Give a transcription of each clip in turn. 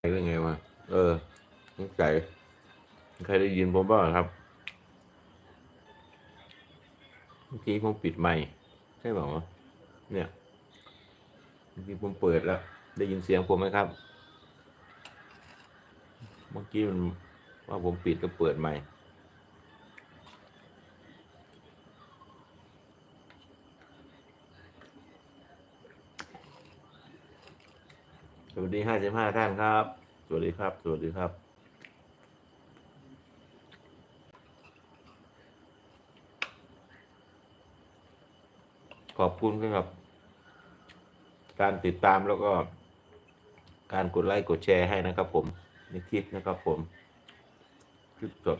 เป็นไงวะ เออสงสัยใครได้ยินผมบ้างครับ เมื่อกี้ผมปิดไมค์ใช่เปล่าวะเนี่ย เมื่อกี้ผมเปิดแล้ว ได้ยินเสียงผมไหมครับ เมื่อกี้มันว่าผมปิดก็เปิดใหม่ส วัสดีห้าสิบห้าท่านครับ สวัสดีครับ สวัสดีครับ ขอบคุณครับ การติดตามแล้วก็ การกดไลค์กดแชร์ให้นะครับผมในคลิปนะครับผม คลิปสด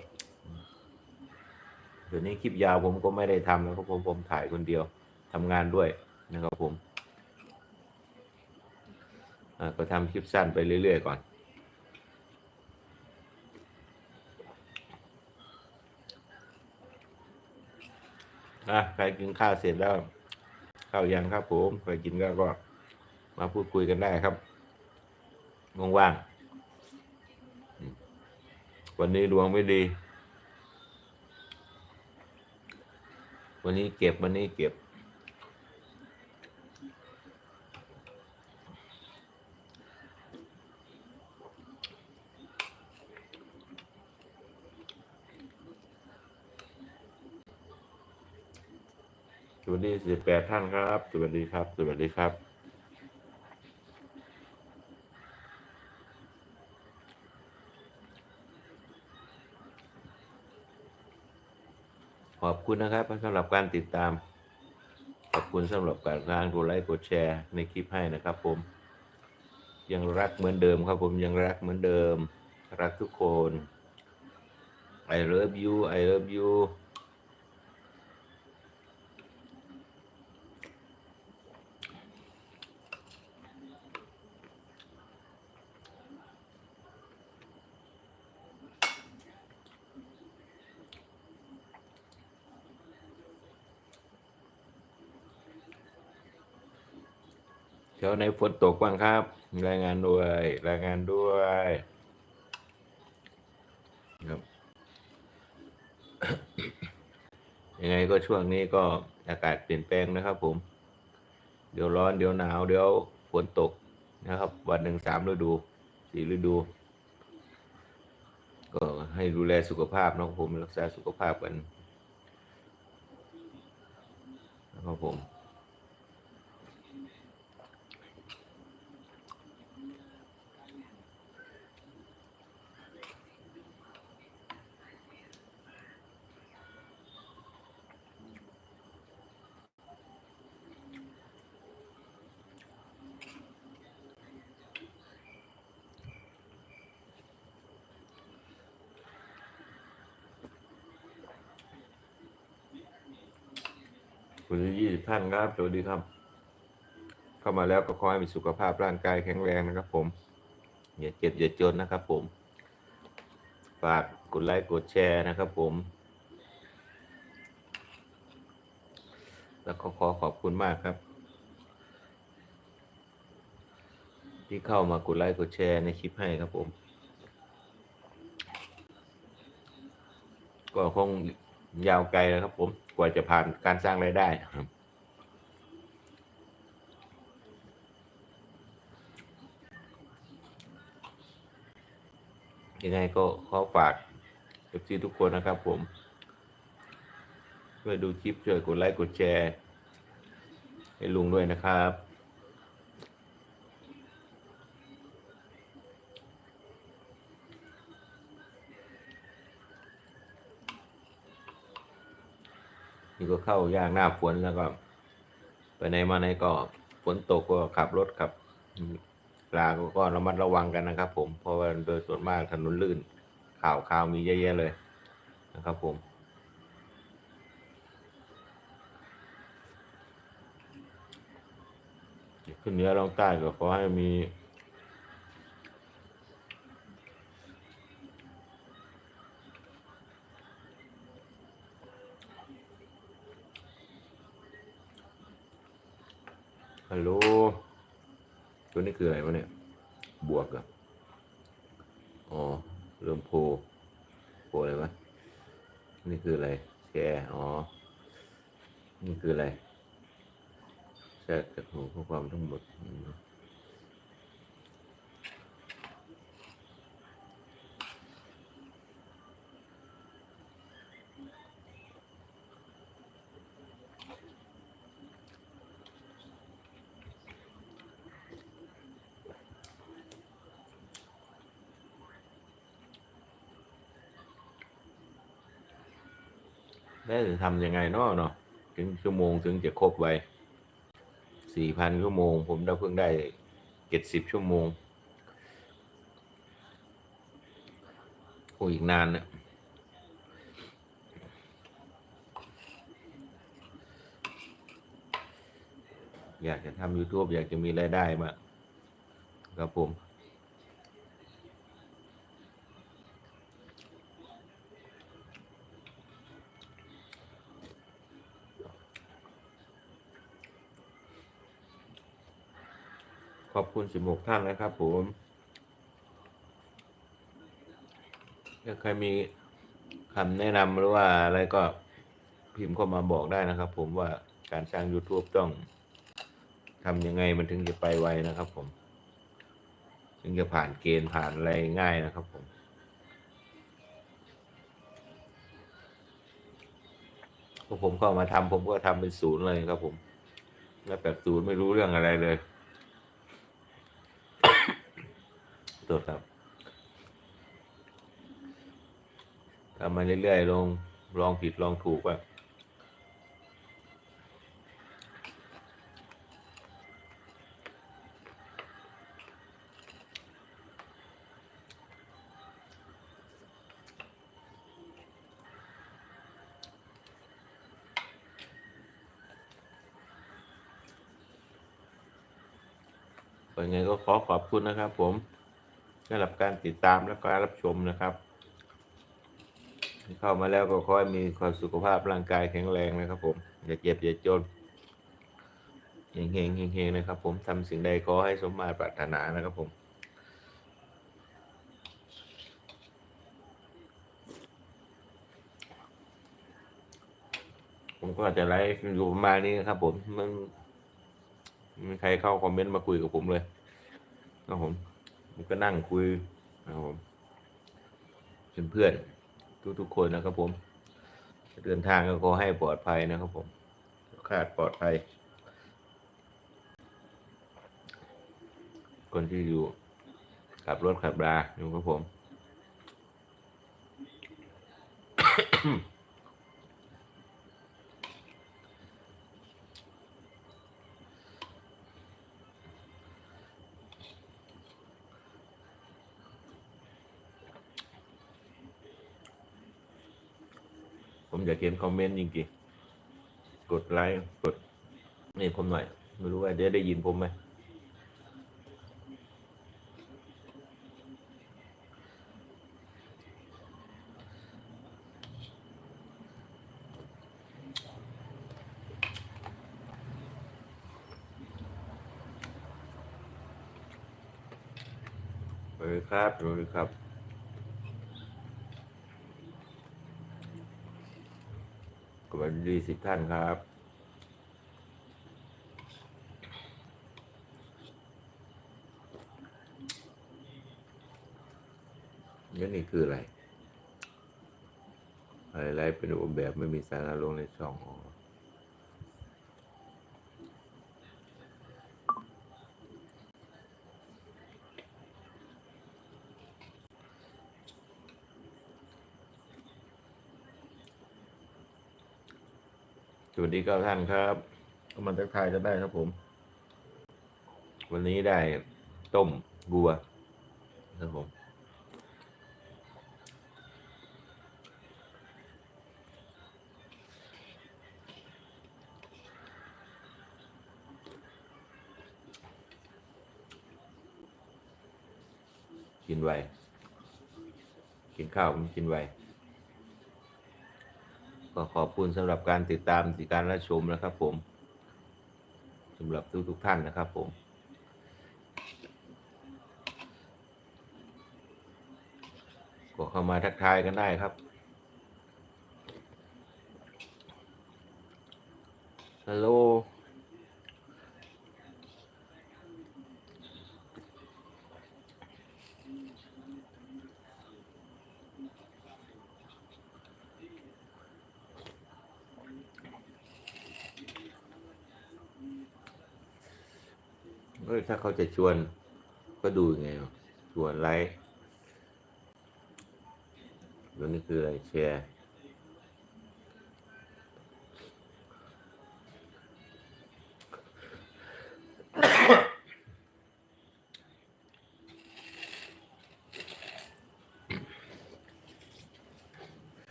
เดี๋ยวนี้คลิปยาวผมก็ไม่ได้ทำแล้วครับผมผมถ่ายคนเดียวทำงานด้วยนะครับผม ก็ทำคลิปสั้นไปเรื่อย ๆ ก่อน อะใครกินข้าวเสร็จแล้วข้าวยังครับผมใครกินก็ก็มาพูดคุยกันได้ครับว่างๆวันนี้ดวงไม่ดี วันนี้เก็บวันนี้เก็บ สิบแปดท่านครับ สวัสดีครับ สวัสดีครับ ขอบคุณนะครับสำหรับการติดตาม ขอบคุณสำหรับการการกดไลค์กดแชร์ในคลิปให้นะครับ ผม ยังรักเหมือนเดิมครับ ผมยังรักเหมือนเดิม รักทุกคน I love you I love you แถวไหนฝนตกบ้างครับ รายงานด้วย รายงานด้วยครับยังไงก็ช่วงนี้ก็อากาศเปลี่ยนแปลงนะครับ ผม เดี๋ยวร้อนเดี๋ยวหนาว เดี๋ยวฝนตกนะครับ วันหนึ่งสามฤดูสี่ฤดู ก็ให้ดูแลสุขภาพนะครับผมรักษาสุขภาพกันนะครับผม คุณยี่สิบท่านครับสวัสดีครับ เข้ามาแล้วก็ขอให้มีสุขภาพร่างกายแข็งแรงนะครับ ผม อย่าเจ็บอย่าจนนะครับ ผม ฝากกดไลค์กดแชร์นะครับ ผม แล้วก็ขอขอบคุณมากครับ ที่เข้ามากดไลค์กดแชร์ในคลิปให้ครับผมก็คงยาวไกลนะครับผม ว่าจะผ่านการสร้างรายได้ครับยังไงก็ขอฝากเอฟซีทุกคนนะครับผม ช่วยดูคลิปช่วยกดไลค์กดแชร์ ให้ลุงด้วยนะครับ นี่ ก็เข้ายางหน้าฝนแล้วก็ ไปไหนมาไหนก็ฝนตกก็ขับรถขับลาก็ระมัดระวังกันนะครับ ผมเพราะว่าโดยส่วนมากถนนลื่น ข่าวข่าวมีเยอะแยะเลยนะครับ ผมขึ้นเหนือลงใต้ก็ขอให้มี ฮัลโหล ตัวนี้คืออะไรวะเนี่ย บวกอะอ๋อ เริ่มโพโพอะไรวะ นี่คืออะไร แชร์ อ๋อ นี่คืออะไรแชร์จากหัวข้อความทั้งหมด อืมได้วจะทำยังไงเนาะเนาะถึงชั่วโมงถึงจะครบไวสี่พันชั่วโมง ผมได้เพิ่งได้เจ็ดสิบชั่วโมงโอ้อีกนานเนี่ยอยากจะทำ YouTube อยากจะมีรายได้มาครับผม ขอบคุณสิบหกท่านนะครับผมถ้าใครมีคำแนะนำหรือว่าอะไรก็พิมพ์เข้ามาบอกได้นะครับ ผมว่าการสร้าง YouTube ต้องทำยังไงมันถึงจะไปไวนะครับ ผม ถึงจะผ่านเกณฑ์ผ่านอะไรง่ายนะครับ ผมพอผมเข้ามาทำผมก็ทำเป็นศูนย์เลยครับ ผม แล้วแบบศูนย์ไม่รู้เรื่องอะไรเลย ตัวครับทำมาเรื่อยๆลองลองผิดลองถูกว่าเป็นไงก็ขอขอบคุณนะครับผม สำหรับการติดตามและการรับชมนะครับ เข้ามาแล้วก็ขอให้มีความสุขภาพร่างกายแข็งแรงนะครับ ผมอย่าเจ็บอย่าจนเฮงเฮงเฮงเฮงนะครับ ผมทำสิ่งใดขอให้สมมาตรปรารถนานะครับผมผมก็อาจจะไลฟ์อยู่ประมาณนี้นะครับผมมันไม่มีใครเข้าคอมเมนต์มาคุยกับผมเลยนะครับผม ผมก็นั่งคุยนะครับผมเป็นเพื่อนทุกๆคนนะครับผม เดินทางก็ขอให้ปลอดภัยนะครับผมขาดปลอดภัย คนที่อยู่ขับรถขับราอยู่กับผม ผมอยากเห็นคอมเมนต์จริงๆ กดไลค์กดนี่ผมหน่อย ไม่รู้ว่าจะได้ยินผมไหมสวัสดีครับสวัสดีครับ วีสิบท่านครับ นี่นี่คืออะไร อะไร เป็นรูปแบบไม่มีสาระลงในช่องอ๋อ สวัสดีครับท่านครับก็มาทักทายจะได้ครับผม วันนี้ได้ต้มบัวครับผมกินไว กินข้าวมันกินไว ก็ขอบคุณสำหรับการติดตามติดการรับชมนะครับ ผมสำหรับทุกทุกท่านนะครับ ผม ก็เข้ามาทักทายกันได้ครับฮัลโหล เฮ้ยถ้าเขาจะชวน ก็ดูยังไงชวนไลค์ตัวนี้คืออะไรแชร์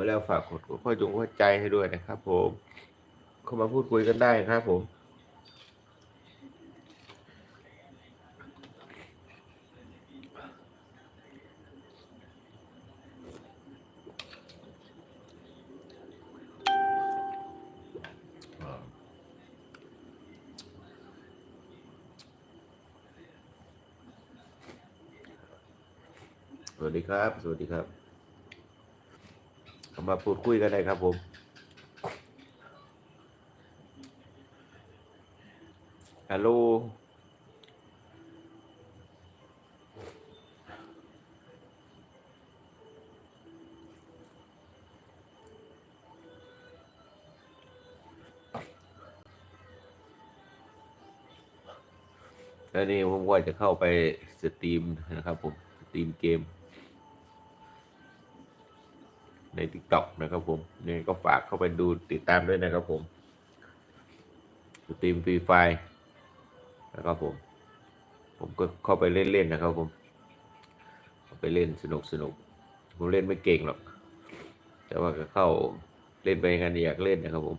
เข้ามาแล้วฝากกดข้อจงข้อใจให้ด้วยนะครับ ผม เข้ามาพูดคุยกันได้ครับผมสวัสดีครับ สวัสดีครับามาพูดคุยกันได้ครับผมฮัลโหลแล้วนี่ผมว่าจะเข้าไปสตรีมนะครับผม สตรีมเกม ใน t ิ k t o k นะครับผมนี่ก็ฝากเข้าไปดูติดตามด้วยนะครับผมสตรีมฟรีไฟนะครับผม ผมก็เข้าไปเล่นๆนะครับผมไปเล่นสนุกสนุกผมเล่นไม่เก่งหรอก แต่ว่าก็เข้าเล่นไปงานอยากเล่นนะครับผม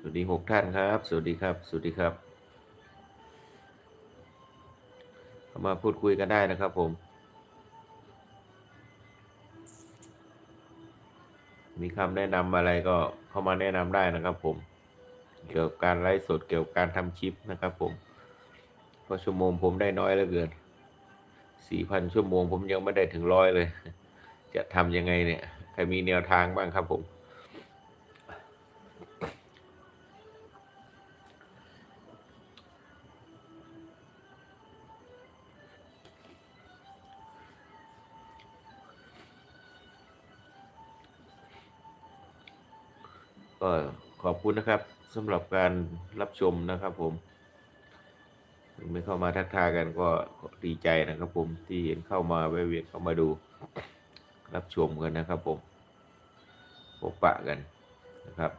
สวัสดีหกท่านครับ สวัสดีครับ สวัสดีครับ เข้ามาพูดคุยกันได้นะครับผม มีคำแนะนำอะไรก็เข้ามาแนะนำได้นะครับผม เกี่ยวกับการไลฟ์สดเกี่ยวกับการทำคลิปนะครับผมเพราะชั่วโมงผมได้น้อยเหลือเกินสี่พันชั่วโมงผมยังไม่ได้ถึงร้อยเลย จะทำยังไงเนี่ย ใครมีแนวทางบ้างครับผม คุณนะครับสำหรับการรับชมนะครับผมไม่เข้ามาทักทายกันก็ดีใจนะครับผมที่เห็นเข้ามาแวะเวียนเข้ามาดูรับชมกันนะครับผมพบปะกันนะครับ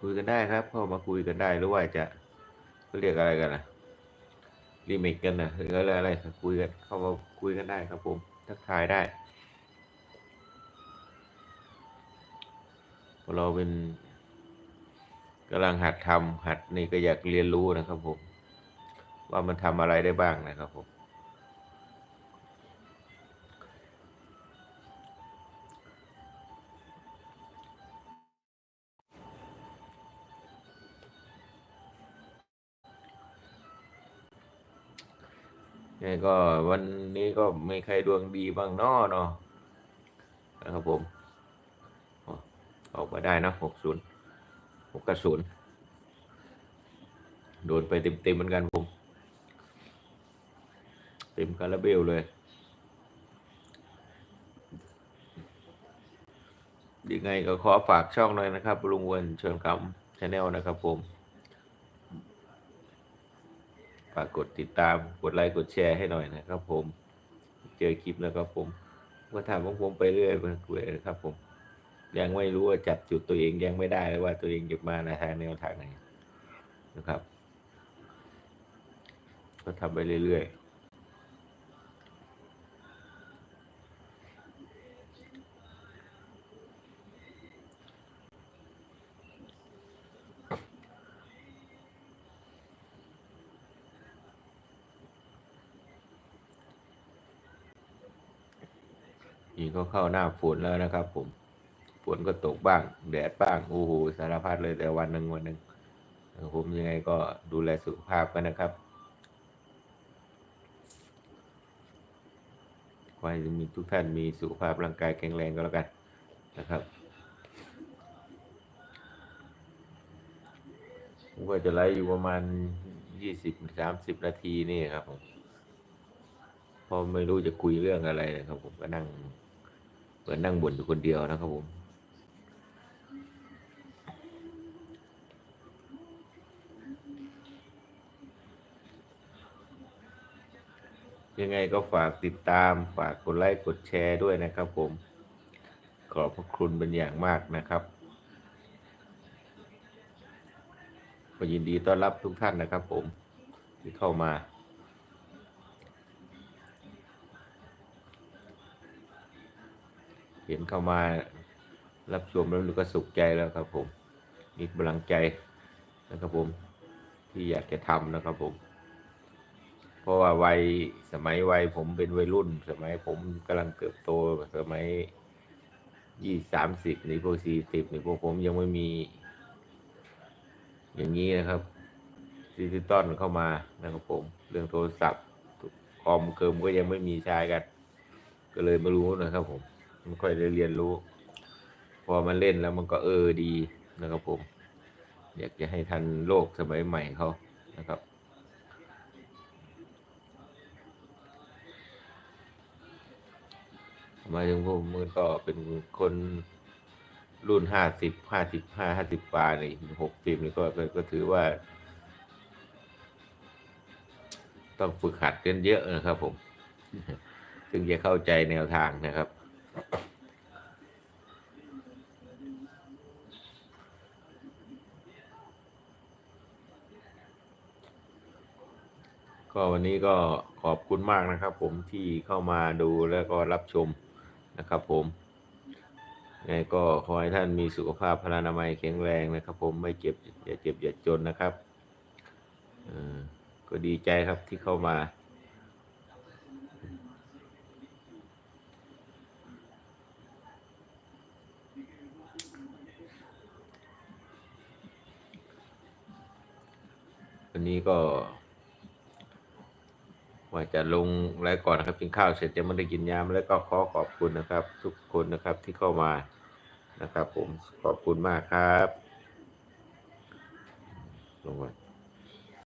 คุยกันได้ครับ เข้ามาคุยกันได้หรือว่าจะเขาเรียกอะไรกันนะรีเมคกันนะหรืออะไรอะไรคุยกันเข้ามาคุยกันได้ครับผมทักทายได้ เราเป็นกำลังหัดทำหัดนี่ก็อยากเรียนรู้นะครับผม ว่ามันทำอะไรได้บ้างนะครับผม นี่ก็วันนี้ก็ไม่ใครดวงดีบ้างนาเนาะนะครับผม ออกมาได้นะหกศูนย์หกกระสุนโดนไปเต็มๆเหมือนกันผมเต็มคาราเบลเลยยังไงก็ขอฝากช่องหน่อยนะครับลุงเวนเชิญคำชาแนลนะครับผม ฝากกดติดตามกดไลค์กดแชร์ให้หน่อยนะครับผม เจอคลิปแล้วครับผม ก็ทำของผมไปเรื่อยไปเรื่อยนะครับผม ยังไม่รู้ว่าจับจุดตัวเองยังไม่ได้เลยว่าตัวเองจะมาในทางแนวทางไหนนะครับ ก็ทำไปเรื่อยๆนี่ก็เข้าหน้าฝนแล้วนะครับผม ฝนก็ตกบ้าง แดดบ้างโอ้โหสารพัดเลยแต่วันหนึ่งวันหนึ่งผมยังไงก็ดูแลสุขภาพกันนะครับขอให้มีทุกท่านมีสุขภาพร่างกายแข็งแรงก็แล้วกันนะครับผมก็จะไลฟ์อยู่ประมาณยี่สิบสามสิบนาทีนี่ครับผมเพอไม่รู้จะคุยเรื่องอะไรนะครับผมก็นั่งเหมือนนั่งบ่นอยู่คนเดียวนะครับผม ยังไงก็ฝากติดตาม ฝากกดไลค์กดแชร์ด้วยนะครับผม ขอบพระคุณเป็นอย่างมากนะครับก็ยินดีต้อนรับทุกท่านนะครับผมที่เข้ามา เห็นเข้ามารับชมแล้วก็สุขใจแล้วครับผม มีกำลังใจนะครับผม ที่อยากจะทำนะครับผม เพราะว่าวัยสมัยวัยผมเป็นวัยรุ่น สมัยผมกำลังเติบโตสมัยยี่สามสิบนี่พวกสี่สิบนี่พวกผมยังไม่มี อย่างนี้นะครับดิจิตอลเข้ามานะครับผม เรื่องโทรศัพท์คอมเคิมก็ยังไม่มีใช้กัน ก็เลยไม่รู้นะครับ ผมไม่ค่อยได้เรียนรู้ พอมันเล่นแล้วมันก็เออดีนะครับผม อยากจะให้ทันโลกสมัยใหม่เขานะครับ มาถึงผมมันก็เป็นคนรุ่นห้าสิบห้าสิบห้าห้าสิบปลายนี่หกสิบนี่ก็ก็ก็ถือว่า ต้องฝึกหัดกันเยอะนะครับผมถึงจะเข้าใจแนวทางนะครับก็วันนี้ก็ขอบคุณมากนะครับผมที่เข้ามาดูแล้วก็รับชม นะครับผมยังไงก็ขอให้ท่านมีสุขภาพพลานามัยแข็งแรงนะครับผมไม่เจ็บอย่าเจ็บอย่าจนนะครับก็ดีใจครับที่เข้ามา วันนี้ก็ ว่าจะลงอะไรก่อนนะครับกินข้าวเสร็จจะไม่ได้กินยามแล้วก็ขอขอบคุณนะครับ ทุกคนนะครับที่เข้ามานะครับ ผมขอบคุณมากครับลงมา